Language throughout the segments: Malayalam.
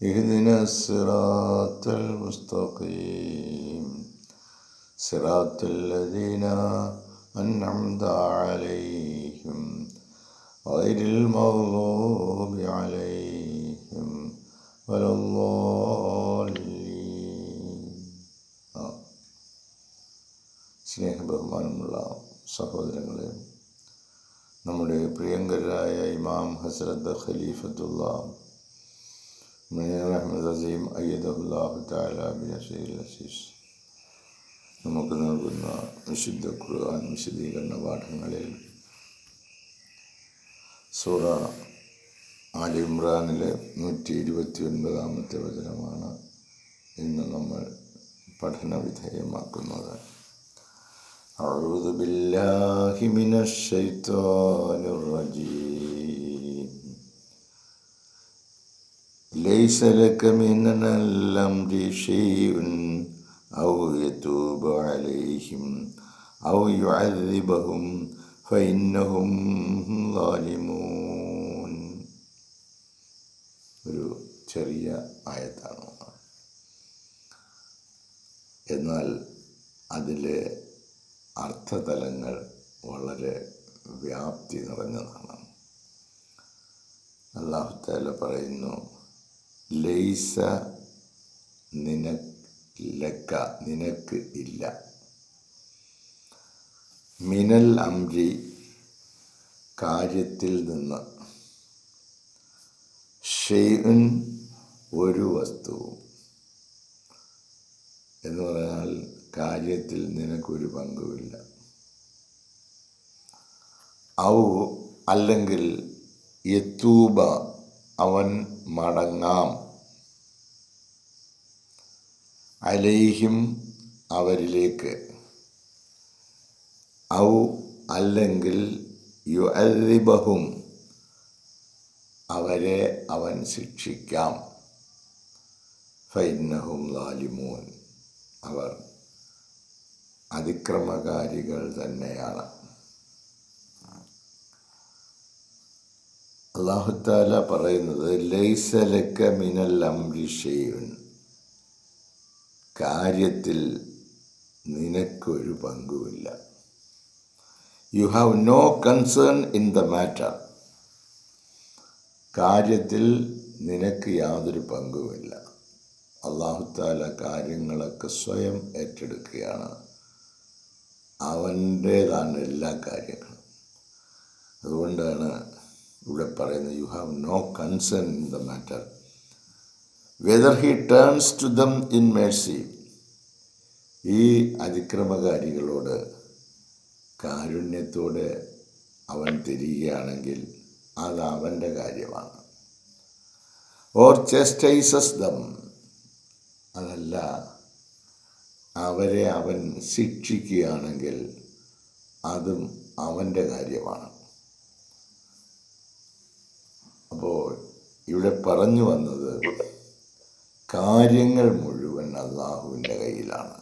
اهدنا الصراط المستقيم صراط الذين أنعمت عليهم غير المغضوب عليهم ولا الضالين آه. സ്നേഹബഹുമാനമുള്ള സഹോദരങ്ങളെ നമ്മുടെ പ്രിയങ്കരായ ഇമാം ഹസ്രത്ത് ഖലീഫത്തുള്ള അഹമ്മദ് അസീം അയ്യദുല്ലാഹു താല ബിൻ അഷീൽ അസീസ് നമുക്ക് നൽകുന്ന വിശുദ്ധ ഖുർആൻ വിശദീകരണ പാഠങ്ങളിൽ സൂറ ആലി ഇമ്രാനിലെ നൂറ്റി ഇരുപത്തി ഒൻപതാമത്തെ വചനമാണ് ഇന്ന് നമ്മൾ പഠന വിധേയമാക്കുന്നത് أعوذ بالله من الشيطان الرجيم ليس لك من الأمر شيء أو يتوب عليهم أو يعذبهم فإنهم ظالمون ഒരു ചെറിയ ആയത്താണ് എന്നാൽ അതിലെ അർത്ഥതലങ്ങൾ വളരെ വ്യാപ്തി നിറഞ്ഞതാണ് അള്ളാഹുത്താല പറയുന്നു ലൈസ നിനക്ക് നിനക്ക് ഇല്ല. മിനൽ അംരി കാര്യത്തിൽ നിന്ന് ഷെയ്ൻ ഒരു വസ്തുവും. എന്ന് പറഞ്ഞാൽ കാര്യത്തിൽ നിനക്കൊരു പങ്കുമില്ല. ഔ അല്ലെങ്കിൽ യത്തൂബ അവൻ മടങ്ങാം. അലേഹിം അവരിലേക്ക്. ഔ അല്ലെങ്കിൽ യു അരിബഹും അവരെ അവൻ ശിക്ഷിക്കാം. ഫൈനഹും ലാലിമൂൻ. അവർ അതിക്രമകാരികൾ തന്നെയാണ്. അള്ളാഹുത്താല പറയുന്നത് ലൈസലക്ക മിനൽ അംരിഷയുൻ കാര്യത്തിൽ നിനക്കൊരു പങ്കുമില്ല. You have no concern in the matter കാര്യത്തിൽ നിനക്ക് യാതൊരു പങ്കുമില്ല. അള്ളാഹുത്താല കാര്യങ്ങളൊക്കെ സ്വയം ഏറ്റെടുക്കുകയാണ്. അവന്റേതാണ് എല്ലാ കാര്യങ്ങളും. അതുകൊണ്ടാണ് ഇവിടെ പറയുന്നത് you have no concern in the matter whether he turns to them in mercy ഈ അതിക്രമകാരികളോട് കാരുണ്യത്തോടെ അവൻ തിരികുകയാണെങ്കിൽ അത് അവന്റെ കാര്യമാണ്. ഓർ ചെസ്റ്റൈസസ് ദം അതല്ല അവരെ അവൻ ശിക്ഷിക്കുകയാണെങ്കിൽ അതും അവന്റെ കാര്യമാണ്. അപ്പോൾ ഇവിടെ പറഞ്ഞു വന്നത് കാര്യങ്ങൾ മുഴുവൻ അള്ളാഹുവിന്റെ കയ്യിലാണ്.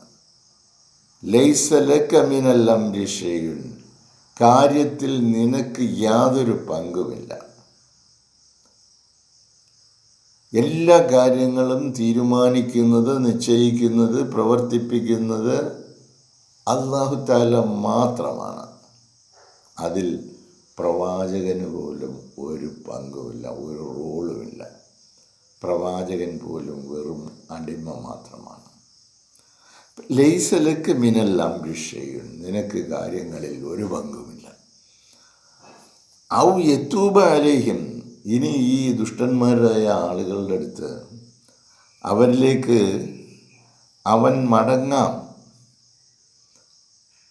ലൈസലക്കമിനെല്ലാം രിഷയുൻ കാര്യത്തിൽ നിനക്ക് യാതൊരു പങ്കുമില്ല. എല്ലാ കാര്യങ്ങളും തീരുമാനിക്കുന്നത് നിശ്ചയിക്കുന്നത് പ്രവർത്തിപ്പിക്കുന്നത് അള്ളാഹു താല മാത്രമാണ്. അതിൽ പ്രവാചകന് പോലും ഒരു പങ്കുമില്ല ഒരു റോളുമില്ല. പ്രവാചകൻ പോലും വെറും അടിമ മാത്രമാണ്. ലൈസലക്ക് മിനെല്ലാം വിഷയും നിനക്ക് കാര്യങ്ങളിൽ ഒരു പങ്കുമില്ല. ഔ യത്തൂബ അലേഹിം ഇനി ഈ ദുഷ്ടന്മാരായ ആളുകളുടെ അടുത്ത് അവരിലേക്ക് അവൻ മടങ്ങാം.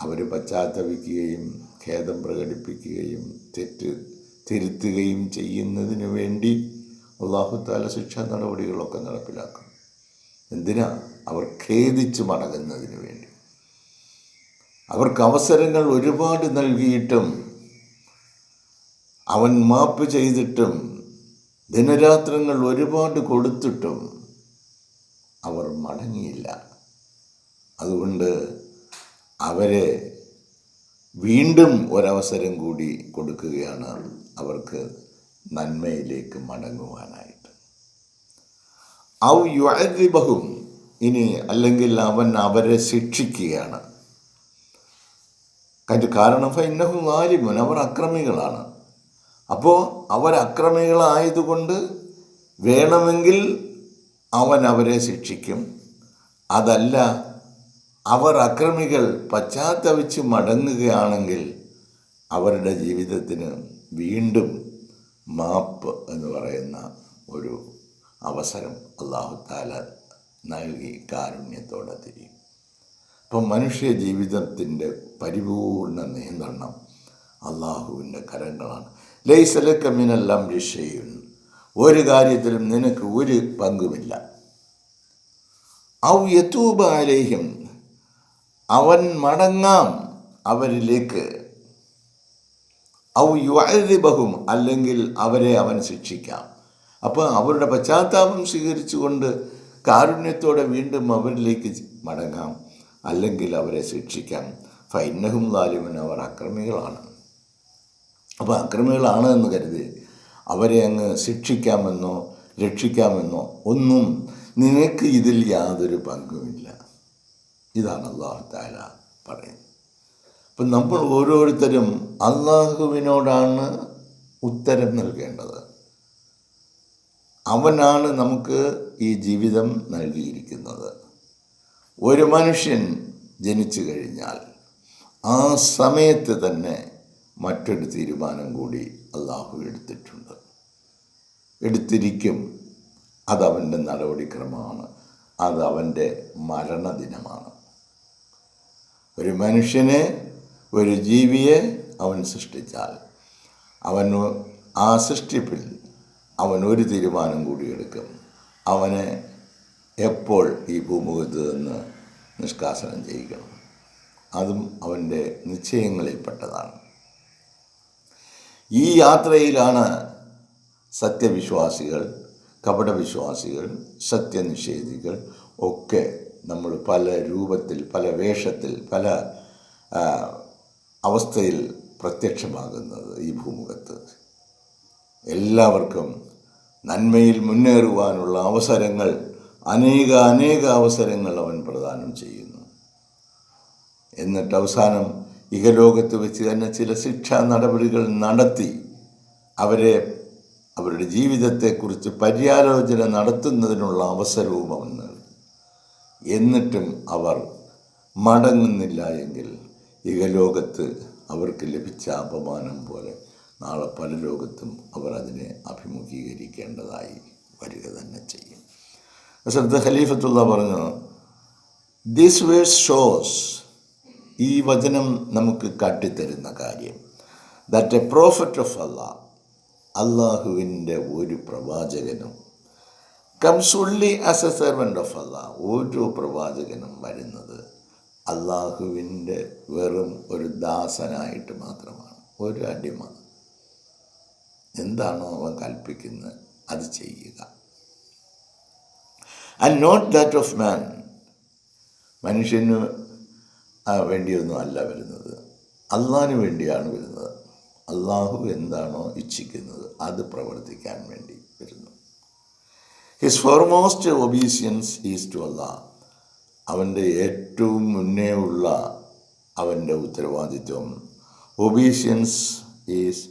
അവർ പശ്ചാത്തപിക്കുകയും ഖേദം പ്രകടിപ്പിക്കുകയും തെറ്റ് തിരുത്തുകയും ചെയ്യുന്നതിന് വേണ്ടി അള്ളാഹുത്താല ശിക്ഷാ നടപടികളൊക്കെ നടപ്പിലാക്കും. എന്തിനാ? അവർ ഖേദിച്ച് മടങ്ങുന്നതിന് വേണ്ടി. അവർക്ക് അവസരങ്ങൾ ഒരുപാട് നൽകിയിട്ടും അവൻ മാപ്പ് ചെയ്തിട്ടും ദിനരാത്രങ്ങൾ ഒരുപാട് കൊടുത്തിട്ടും അവർ മടങ്ങിയില്ല. അതുകൊണ്ട് അവരെ വീണ്ടും ഒരവസരം കൂടി കൊടുക്കുകയാണ് അവർക്ക് നന്മയിലേക്ക് മടങ്ങുവാനായിട്ട്. ഔ യുഅദിബഹും ഇനി അല്ലെങ്കിൽ അവൻ അവരെ ശിക്ഷിക്കുകയാണ്. കാരണം ഫൈനഹു ആലിമൻ അവർ അക്രമികളാണ്. അപ്പോൾ അവർ അക്രമികളായതുകൊണ്ട് വേണമെങ്കിൽ അവൻ അവരെ ശിക്ഷിക്കും. അതല്ല അവർ അക്രമികൾ പശ്ചാത്തപിച്ച് മടങ്ങുകയാണെങ്കിൽ അവരുടെ ജീവിതത്തിന് വീണ്ടും മാപ്പ് എന്ന് പറയുന്ന ഒരു അവസരം അള്ളാഹു താല നൽകി കാരുണ്യത്തോടെ തിരിയും അപ്പം മനുഷ്യ ജീവിതത്തിന്റെ പരിപൂർണ നിയന്ത്രണം അള്ളാഹുവിന്റെ കരങ്ങളാണ്. ലൈസലക്ക മിനെല്ലാം രക്ഷയും ഒരു കാര്യത്തിലും നിനക്ക് ഒരു പങ്കുമില്ല. ഔ യത്തൂബ അലേഹിം അവൻ മടങ്ങാം അവരിലേക്ക്. ഔ യുഅദിബഹും അല്ലെങ്കിൽ അവരെ അവൻ ശിക്ഷിക്കാം. അപ്പോൾ അവരുടെ പശ്ചാത്താപം സ്വീകരിച്ചുകൊണ്ട് കാരുണ്യത്തോടെ വീണ്ടും അവരിലേക്ക് മടങ്ങാം അല്ലെങ്കിൽ അവരെ ശിക്ഷിക്കാം. ഫൈനഹും ലാലിമൻ അവർ അക്രമികളാണ്. അപ്പോൾ അക്രമികളാണ് എന്ന് കരുതി അവരെ അങ്ങ് ശിക്ഷിക്കാമെന്നോ രക്ഷിക്കാമെന്നോ ഒന്നും നിനക്ക് ഇതിൽ യാതൊരു പങ്കുമില്ല. ഇതാണ് അള്ളാഹു താല പറയുന്നത്. അപ്പം നമ്മൾ ഓരോരുത്തരും അള്ളാഹുവിനോടാണ് ഉത്തരം നൽകേണ്ടത്. അവനാണ് നമുക്ക് ഈ ജീവിതം നൽകിയിരിക്കുന്നത്. ഒരു മനുഷ്യൻ ജനിച്ചു കഴിഞ്ഞാൽ ആ സമയത്ത് തന്നെ മറ്റൊരു തീരുമാനം കൂടി അള്ളാഹു എടുത്തിട്ടുണ്ട്. എടുത്തിരിക്കും. അതവന്റെ നടപടിക്രമമാണ്. അതവന്റെ മരണദിനമാണ്. ഒരു മനുഷ്യനെ ഒരു ജീവിയെ അവൻ സൃഷ്ടിച്ചാൽ. അവൻ ആ സൃഷ്ടിപ്പിൽ അവൻ ഒരു തീരുമാനം കൂടി എടുക്കും. അവനെ എപ്പോൾ ഈ ഭൂമുഖത്ത് നിന്ന് നിഷ്കാസനം ചെയ്യിക്കണം? അതും അവന്റെ നിശ്ചയങ്ങളിൽപ്പെട്ടതാണ്. ഈ യാത്രയിലാണ് സത്യവിശ്വാസികൾ കപടവിശ്വാസികൾ സത്യനിഷേധികൾ ഒക്കെ നമ്മൾ പല രൂപത്തിൽ പല വേഷത്തിൽ പല അവസ്ഥയിൽ പ്രത്യക്ഷമാകുന്നത് ഈ ഭൂമുഖത്ത്. എല്ലാവർക്കും നന്മയിൽ മുന്നേറുവാനുള്ള അവസരങ്ങൾ അനേക അനേക അവസരങ്ങൾ അവൻ പ്രദാനം ചെയ്യുന്നു. എന്നിട്ട് അവസാനം ഇഹലോകത്ത് വെച്ച് തന്നെ ചില ശിക്ഷാ നടപടികൾ നടത്തി അവരെ അവരുടെ ജീവിതത്തെക്കുറിച്ച് പര്യാലോചന നടത്തുന്നതിനുള്ള അവസരവും അവൻ നൽകി. എന്നിട്ടും അവർ മടങ്ങുന്നില്ല എങ്കിൽ ഇഹലോകത്ത് അവർക്ക് ലഭിച്ച അപമാനം പോലെ നാളെ പല ലോകത്തും അവർ അതിനെ അഭിമുഖീകരിക്കേണ്ടതായി വരിക തന്നെ ചെയ്യും. ശ്രദ്ധ ഖലീഫത്തുള്ള പറഞ്ഞു ദിസ് വേഴ്സ് ഷോസ് ഈ വചനം നമുക്ക് കാട്ടിത്തരുന്ന കാര്യം that a prophet of Allah അള്ളാഹുവിന്റെ ഒരു പ്രവാചകനും comes only as a servant of Allah ഓരോ പ്രവാചകനും വരുന്നത് അള്ളാഹുവിന്റെ വെറും ഒരു ദാസനായിട്ട് മാത്രമാണ്. ഒരു അടിമ. എന്താണോ അവൻ കൽപ്പിക്കുന്നത് അത് ചെയ്യുക. And not that of man മനുഷ്യന് വേണ്ടിയൊന്നും അല്ല വരുന്നത്. അള്ളാഹിന് വേണ്ടിയാണ് വരുന്നത്. അള്ളാഹു എന്താണോ ഇച്ഛിക്കുന്നത് അത് പ്രവർത്തിക്കാൻ വേണ്ടി. His foremost obeisance is to അല്ല അവന്റെ ഏറ്റവും മുന്നേ ഉള്ള അവന്റെ ഉത്തരവാദിത്വം. ഒബീസിയൻസ് ഈസ്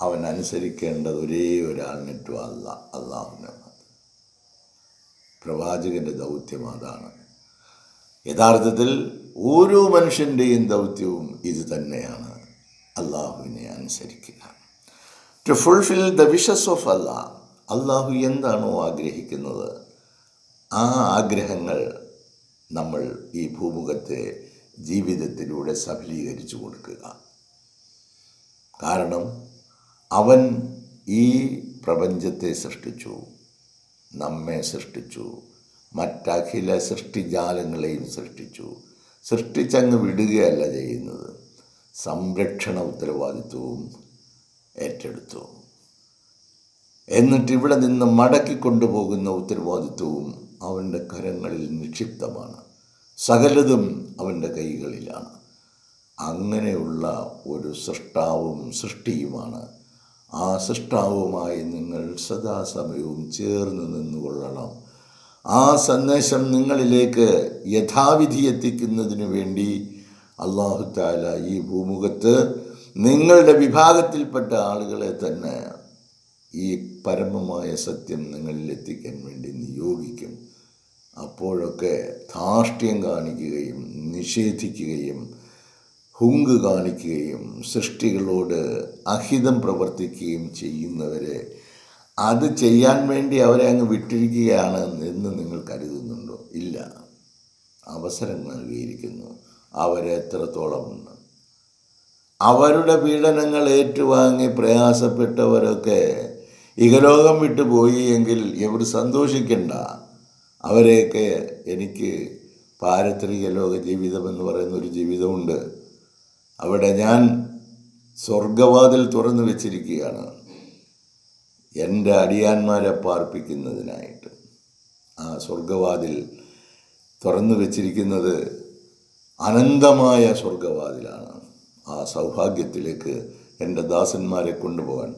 അവൻ അനുസരിക്കേണ്ടത് ഒരേ ഒരാളിനെ ടു അല്ല അള്ളാഹുവിനെ പ്രവാചകന്റെ ദൗത്യം അതാണ്. യഥാർത്ഥത്തിൽ ഓരോ മനുഷ്യന്റെയും ദൗത്യവും ഇത് തന്നെയാണ്. അള്ളാഹുവിനെ അനുസരിക്കുക. To fulfil the wishes of Allah അള്ളാഹു എന്താണോ ആഗ്രഹിക്കുന്നത്? ആ ആഗ്രഹങ്ങൾ നമ്മൾ ഈ ഭൂമുഖത്തെ ജീവിതത്തിലൂടെ സഫലീകരിച്ചു കൊടുക്കുക. കാരണം അവൻ ഈ പ്രപഞ്ചത്തെ സൃഷ്ടിച്ചു നമ്മെ സൃഷ്ടിച്ചു മറ്റഖില സൃഷ്ടിജാലങ്ങളെയും സൃഷ്ടിച്ചു. സൃഷ്ടിച്ചങ്ങ് വിടുകയല്ല ചെയ്യുന്നത്. സംരക്ഷണ ഉത്തരവാദിത്വവും ഏറ്റെടുത്തു. എന്നിട്ട് ഇവിടെ നിന്ന് മടക്കി കൊണ്ടുപോകുന്ന ഉത്തരവാദിത്വവും അവന്റെ കരങ്ങളിൽ നിക്ഷിപ്തമാണ്. സകലതും അവന്റെ കൈകളിലാണ്. അങ്ങനെയുള്ള ഒരു സൃഷ്ടാവും സൃഷ്ടിയുമാണ്. ആ സൃഷ്ടാവുമായി നിങ്ങൾ സദാസമയവും ചേർന്ന് നിന്നുകൊള്ളണം. ആ സന്ദേശം നിങ്ങളിലേക്ക് യഥാവിധി എത്തിക്കുന്നതിന് വേണ്ടി അള്ളാഹു താല ഈ ഭൂമുഖത്ത് നിങ്ങളുടെ വിഭാഗത്തിൽപ്പെട്ട ആളുകളെ തന്നെ ഈ പരമമായ സത്യം നിങ്ങളിൽ എത്തിക്കാൻ വേണ്ടി നിയോഗിക്കും. അപ്പോഴൊക്കെ ധാർഷ്ട്യം കാണിക്കുകയും നിഷേധിക്കുകയും ഹുങ്ക് കാണിക്കുകയും സൃഷ്ടികളോട് അഹിതം പ്രവർത്തിക്കുകയും ചെയ്യുന്നവരെ അത് ചെയ്യാൻ വേണ്ടി അവരെ അങ്ങ് വിട്ടിരിക്കുകയാണ് എന്ന് നിങ്ങൾ കരുതുന്നുണ്ടോ? ഇല്ല. അവസരം നൽകിയിരിക്കുന്നു. അവരെ എത്രത്തോളമുണ്ട് അവരുടെ പീഡനങ്ങൾ ഏറ്റുവാങ്ങി പ്രയാസപ്പെട്ടവരൊക്കെ ഇഹലോകം വിട്ടു പോയി എങ്കിൽ എവിടെ സന്തോഷിക്കണ്ട. അവരെയൊക്കെ എനിക്ക് പാരത്രിക ലോക ജീവിതം എന്ന് പറയുന്ന ഒരു ജീവിതമുണ്ട്. അവിടെ ഞാൻ സ്വർഗവാതിൽ തുറന്നു വെച്ചിരിക്കുകയാണ്. എന്റെ അടിയാന്മാരെ പാർപ്പിക്കുന്നതിനായിട്ട്. ആ സ്വർഗവാതിൽ തുറന്നു വെച്ചിരിക്കുന്നത് അനന്തമായ സ്വർഗവാതിലാണ് ആ സൗഭാഗ്യത്തിലേക്ക് എന്റെ ദാസന്മാരെ കൊണ്ടുപോകാൻ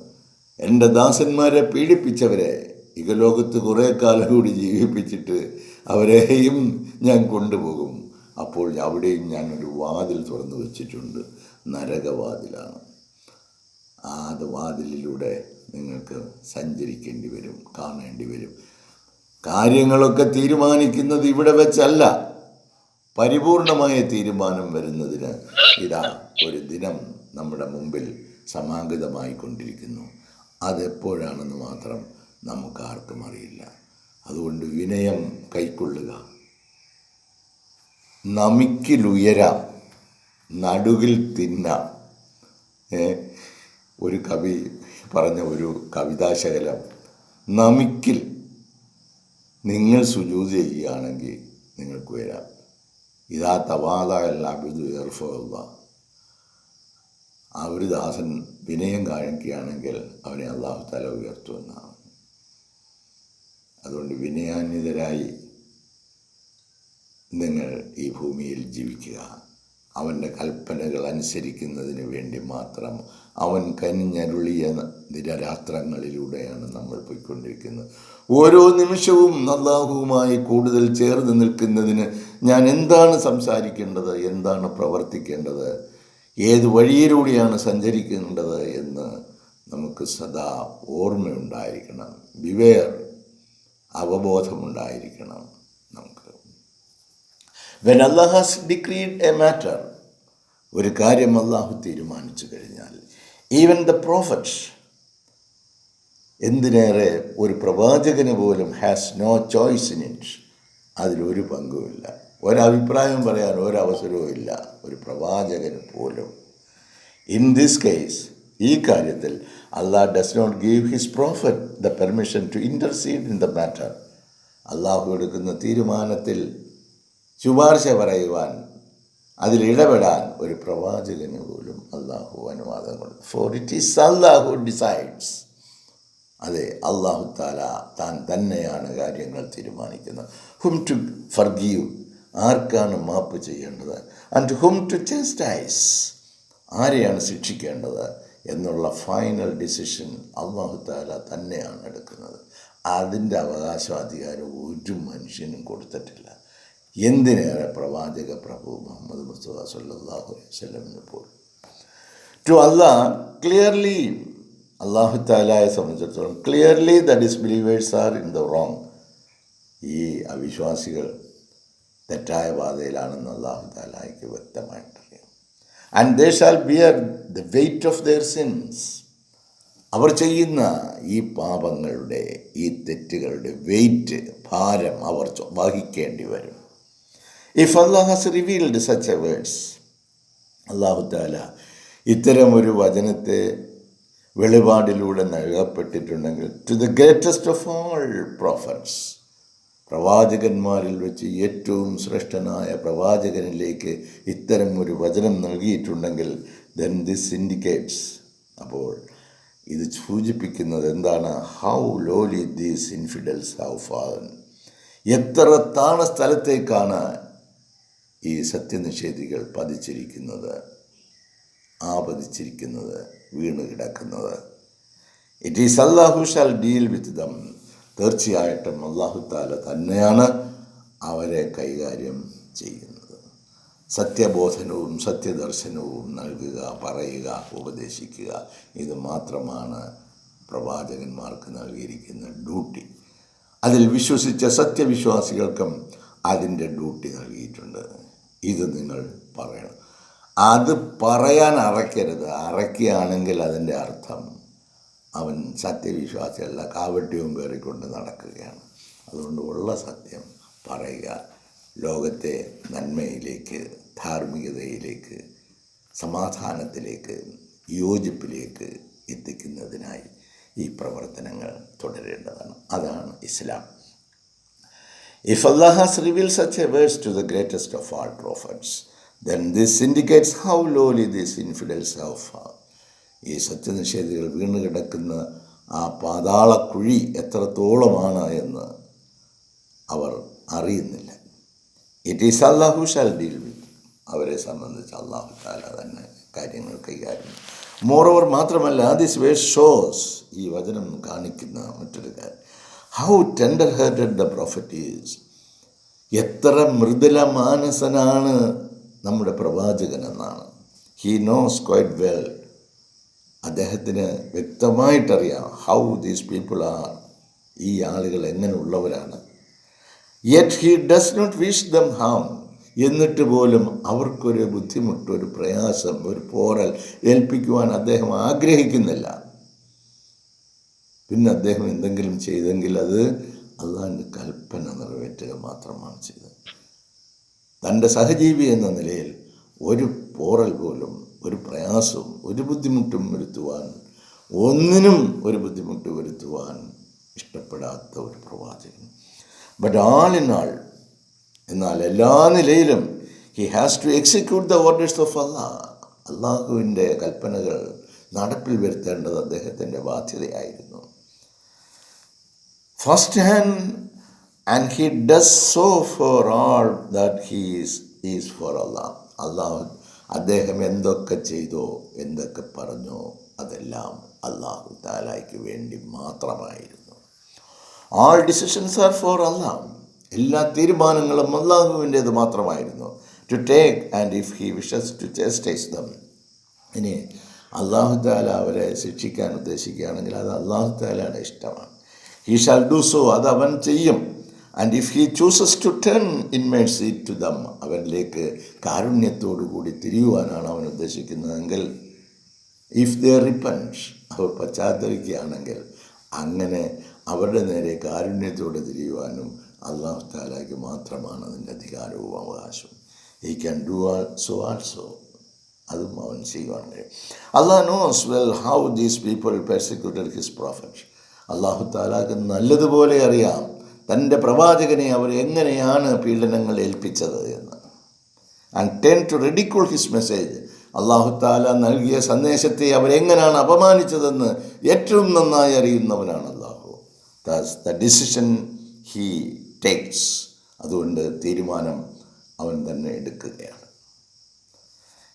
എന്റെ ദാസന്മാരെ പീഡിപ്പിച്ചവരെ ഇകലോകത്ത് കുറേ കാലം കൂടി ജീവിപ്പിച്ചിട്ട് അവരെയും ഞാൻ കൊണ്ടുപോകും. അപ്പോൾ അവിടെയും ഞാൻ ഒരു വാതിൽ തുറന്നു വച്ചിട്ടുണ്ട്. നരകവാതിലാണ്. ആ വാതിലിലൂടെ നിങ്ങൾക്ക് സഞ്ചരിക്കേണ്ടി വരും കാണേണ്ടി വരും. കാര്യങ്ങളൊക്കെ തീരുമാനിക്കുന്നത് ഇവിടെ വെച്ചല്ല. പരിപൂർണമായ തീരുമാനം വരുന്നതിന് ഇതാ ഒരു ദിനം നമ്മുടെ മുമ്പിൽ സമാഗതമായി കൊണ്ടിരിക്കുന്നു അതെപ്പോഴാണെന്ന് മാത്രം നമുക്ക് ആർക്കും അറിയില്ല. അതുകൊണ്ട് വിനയം കൈക്കൊള്ളുക. നമിക്കിലുയരാം നടുവിൽ തിന്ന ഒരു കവി പറഞ്ഞ ഒരു കവിതാശകലം. നമിക്കിൽ നിങ്ങൾ സുജൂത് ചെയ്യുകയാണെങ്കിൽ നിങ്ങൾക്ക് വരാം. ഇതാ തവാദ അല്ലാബിദു ഏർഫുള്ള ആ ഒരു ദാസൻ വിനയം കാണിക്കുകയാണെങ്കിൽ അവനെ അള്ളാഹു തല ഉയർത്തുമെന്നാണ്. അതുകൊണ്ട് വിനയാന്വിതരായി നിങ്ങൾ ഈ ഭൂമിയിൽ ജീവിക്കുക. അവന്റെ കൽപ്പനകൾ അനുസരിക്കുന്നതിന് വേണ്ടി മാത്രം അവൻ കനിഞ്ഞരുളിയ നിരരാത്രങ്ങളിലൂടെയാണ് നമ്മൾ പോയിക്കൊണ്ടിരിക്കുന്നത്. ഓരോ നിമിഷവും നല്ലാഹുവുമായി കൂടുതൽ ചേർന്ന് നിൽക്കുന്നതിന് ഞാൻ എന്താണ് സംസാരിക്കേണ്ടത്? എന്താണ് പ്രവർത്തിക്കേണ്ടത്? ഏത് വഴിയിലൂടെയാണ് സഞ്ചരിക്കേണ്ടത് എന്ന് നമുക്ക് സദാ ഓർമ്മയുണ്ടായിരിക്കണം. വിവേർ അവബോധമുണ്ടായിരിക്കണം നമുക്ക്. When Allah has decreed a matter ഒരു കാര്യം അള്ളാഹു തീരുമാനിച്ചു കഴിഞ്ഞാൽ ഈവൻ ദ പ്രോഫറ്റ് എന്തിനേറെ ഒരു പ്രവാചകന് പോലും has no choice in it അതിലൊരു പങ്കുമില്ല. ഒരഭിപ്രായം പറയാൻ ഒരവസരവും ഇല്ല. ഒരു പ്രവാചകന് പോലും. ഇൻ ദിസ് കേസ് ഈ കാര്യത്തിൽ Allah does not give his prophet the permission to intercede in the matter അള്ളാഹു എടുക്കുന്ന തീരുമാനത്തിൽ ശുപാർശ പറയുവാൻ അതിലിടപെടാൻ ഒരു പ്രവാചകന് പോലും അള്ളാഹു അനുവാദം കൊടുക്കും. For it is Allah decides അതെ അള്ളാഹു താല താൻ തന്നെയാണ് കാര്യങ്ങൾ തീരുമാനിക്കുന്നത്. ഹും ടു ഫർഗീവ് ആർക്കാണ് മാപ്പ് ചെയ്യേണ്ടത്? ആൻഡ് ഹും ടു ചേസ്റ്റൈസ് ആരെയാണ് ശിക്ഷിക്കേണ്ടത്? എന്നുള്ള ഫൈനൽ ഡിസിഷൻ അള്ളാഹു താല തന്നെയാണ് എടുക്കുന്നത്. അതിന്റെ അവകാശാധികാരം ഒരു മനുഷ്യനും കൊടുത്തിട്ടില്ല. എന്തിനേറെ പ്രവാചക പ്രഭു മുഹമ്മദ് മുസ്തഫ സല്ലാഹു വല്ലമിന് പോലും? ടു അള്ളാഹ് ക്ലിയർലി അള്ളാഹു താലായെ സംബന്ധിച്ചിടത്തോളം clearly the disbelievers are in the wrong ഈ അവിശ്വാസികൾ തെറ്റായ പാതയിലാണെന്ന് അള്ളാഹു വ്യക്തമായിട്ടറിയാം. And they shall bear the weight of their sins അവർ ചെയ്യുന്ന ഈ പാപങ്ങളുടെ ഈ തെറ്റുകളുടെ വെയ്റ്റ് ഭാരം അവർ വഹിക്കേണ്ടി വരും. If Allah has revealed such a words അള്ളാഹു താല ഇത്തരം ഒരു വചനത്തെ വെളിപാടിലൂടെ നൽകപ്പെട്ടിട്ടുണ്ടെങ്കിൽ to the greatest of all prophets പ്രവാചകന്മാരിൽ വെച്ച് ഏറ്റവും ശ്രേഷ്ഠനായ പ്രവാചകനിലേക്ക് ഇത്തരം ഒരു വചനം നൽകിയിട്ടുണ്ടെങ്കിൽ ദെൻ ദിസ് ഇൻഡിക്കേറ്റ്സ് അപ്പോൾ ഇത് സൂചിപ്പിക്കുന്നത് എന്താണ്? How lowly these infidels how fallen എത്ര താണ സ്ഥലത്തേക്കാണ് ഈ സത്യനിഷേധികൾ പതിച്ചിരിക്കുന്നത്? ആ പതിച്ചിരിക്കുന്നത് വീണ് കിടക്കുന്നത്. It is Allah shall deal with them തീർച്ചയായിട്ടും അള്ളാഹു താല തന്നെയാണ് അവരെ കൈകാര്യം ചെയ്യുന്നത്. സത്യബോധനവും സത്യദർശനവും നൽകുക പറയുക ഉപദേശിക്കുക ഇത് മാത്രമാണ് പ്രവാചകന്മാർക്ക് നൽകിയിരിക്കുന്ന ഡ്യൂട്ടി. അതിൽ വിശ്വസിച്ച സത്യവിശ്വാസികൾക്കും അതിന്റെ ഡ്യൂട്ടി നൽകിയിട്ടുണ്ട്. ഇത് നിങ്ങൾ പറയണം. അത് പറയാൻ അറയ്ക്കരുത്. അറയ്ക്കുകയാണെങ്കിൽ അതിന്റെ അർത്ഥം അവൻ സത്യവിശ്വാസിയല്ല കാവട്യവും കയറിക്കൊണ്ട് നടക്കുകയാണ്. അതുകൊണ്ട് ഉള്ള സത്യം പറയുക ലോകത്തെ നന്മയിലേക്ക് ധാർമ്മികതയിലേക്ക് സമാധാനത്തിലേക്ക് യോജിപ്പിലേക്ക് എത്തിക്കുന്നതിനായി ഈ പ്രവർത്തനങ്ങൾ തുടരേണ്ടതാണ്. അതാണ് ഇസ്ലാം. If Allah has revealed such a verse to the greatest of all prophets, then this indicates how lowly these infidels. ഈ സത്യനിഷേധികൾ വീണ് കിടക്കുന്ന ആ പാതാളക്കുഴി എത്രത്തോളമാണ് എന്ന് അവർ അറിയുന്നില്ല. It is Allah shall deal with അവരെ സംബന്ധിച്ച് അള്ളാഹു താല തന്നെ കാര്യങ്ങൾ കൈകാര്യം. മോറോവർ മാത്രമല്ല ദിസ് വേ ഷോസ് ഈ വചനം കാണിക്കുന്ന മറ്റൊരു കാര്യം. How tender hearted the prophet is എത്ര മൃദുല മാനസനാണ് നമ്മുടെ പ്രവാചകൻ എന്നാണ്. ഹീ നോസ് ക്വൈറ്റ് വെൽ അദ്ദേഹത്തിന് വ്യക്തമായിട്ടറിയാം ഹൗ ദീസ് പീപ്പിൾ ആർ ഈ ആളുകൾ എങ്ങനെയുള്ളവരാണ്. Yet he does not wish them harm എന്നിട്ട് പോലും അവർക്കൊരു ബുദ്ധിമുട്ട് ഒരു പ്രയാസം ഒരു പോറൽ ഏൽപ്പിക്കുവാൻ അദ്ദേഹം ആഗ്രഹിക്കുന്നില്ല. പിന്നെ അദ്ദേഹം എന്തെങ്കിലും ചെയ്തെങ്കിൽ അത് അള്ളാഹിന്റെ കൽപ്പന നിറവേറ്റുക മാത്രമാണ് ചെയ്തത്. തന്റെ സഹജീവി എന്ന നിലയിൽ ഒരു പോറൽ പോലും ഒരു പ്രയാസവും ഒരു ബുദ്ധിമുട്ടും വരുത്തുവാൻ ഒന്നിനും ഒരു ബുദ്ധിമുട്ട് വരുത്തുവാൻ ഇഷ്ടപ്പെടാത്ത ഒരു പ്രവാചകൻ. ബട്ട് ആൾ ഇൻ ആൾ എന്നാൽ എല്ലാ നിലയിലും he has to execute the orders of Allah അള്ളാഹുവിന്റെ കൽപ്പനകൾ നടപ്പിൽ വരുത്തേണ്ടത് അദ്ദേഹത്തിന്റെ ബാധ്യതയായിരുന്നു. First hand and he does so for all that he's is for Allah അള്ളാഹു അദ്ദേഹം എന്തൊക്കെ ചെയ്തോ എന്തൊക്കെ പറഞ്ഞോ അതെല്ലാം അള്ളാഹു താലായ്ക്ക് വേണ്ടി മാത്രമായിരുന്നു. All decisions are for Allah എല്ലാ തീരുമാനങ്ങളും അള്ളാഹുവിന്റേത് മാത്രമായിരുന്നു. To take and if he wishes to chastise them ഇനി അള്ളാഹു താല അവരെ ശിക്ഷിക്കാൻ ഉദ്ദേശിക്കുകയാണെങ്കിൽ അത് അള്ളാഹു താലയുടെ ഇഷ്ടമാണ്. ഹി ഷാൽ ഡു സോ അത് അവൻ ചെയ്യും. And if he chooses to turn in mercy to them അവനിലേക്ക് കാരുണ്യത്തോടു കൂടി തിരിയുവാനാണ് അവൻ ഉദ്ദേശിക്കുന്നതെങ്കിൽ ഇഫ് ദ റിപ്പൻസ് അവർ പശ്ചാത്തലിക്കുകയാണെങ്കിൽ അങ്ങനെ അവരുടെ നേരെ കാരുണ്യത്തോടെ തിരിയുവാനും അള്ളാഹു താലാക്ക് മാത്രമാണ് അതിന്റെ അധികാരവും അവകാശവും. He can do all so also അതും അവൻ ചെയ്യുവാൻ കഴിയും Allah knows well how these people persecuted his prophet അള്ളാഹു താലാക്ക് നല്ലതുപോലെ അറിയാം തന്റെ പ്രവാചകനെ അവർ എങ്ങനെയാണ് പീഡനങ്ങൾ ഏൽപ്പിച്ചത് എന്ന്. And tend to ridicule his message അള്ളാഹു താല നൽകിയ സന്ദേശത്തെ അവരെങ്ങനെയാണ് അപമാനിച്ചതെന്ന് ഏറ്റവും നന്നായി അറിയുന്നവനാണ് അള്ളാഹു. ദ ഡിസിഷൻ ഹീ ടേക്സ് അതുകൊണ്ട് തീരുമാനം അവൻ തന്നെ എടുക്കുകയാണ്.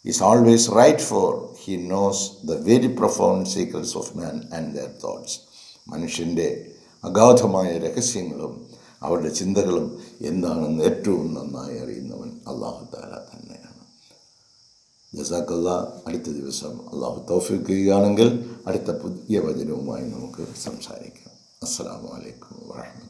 Is always right for he knows the very profound secrets of man and their thoughts മനുഷ്യന്റെ അഗാധമായ രഹസ്യങ്ങളും അവരുടെ ചിന്തകളും എന്താണെന്ന് ഏറ്റവും നന്നായി അറിയുന്നവൻ അള്ളാഹു താല തന്നെയാണ്. ജസാക്കല്ല അടുത്ത ദിവസം അള്ളാഹു തൗഫീഖ് ചെയ്യുകയാണെങ്കിൽ അടുത്ത പുതിയ വചനവുമായി നമുക്ക് സംസാരിക്കാം. അസ്സാം വലൈക്കും വാഹമ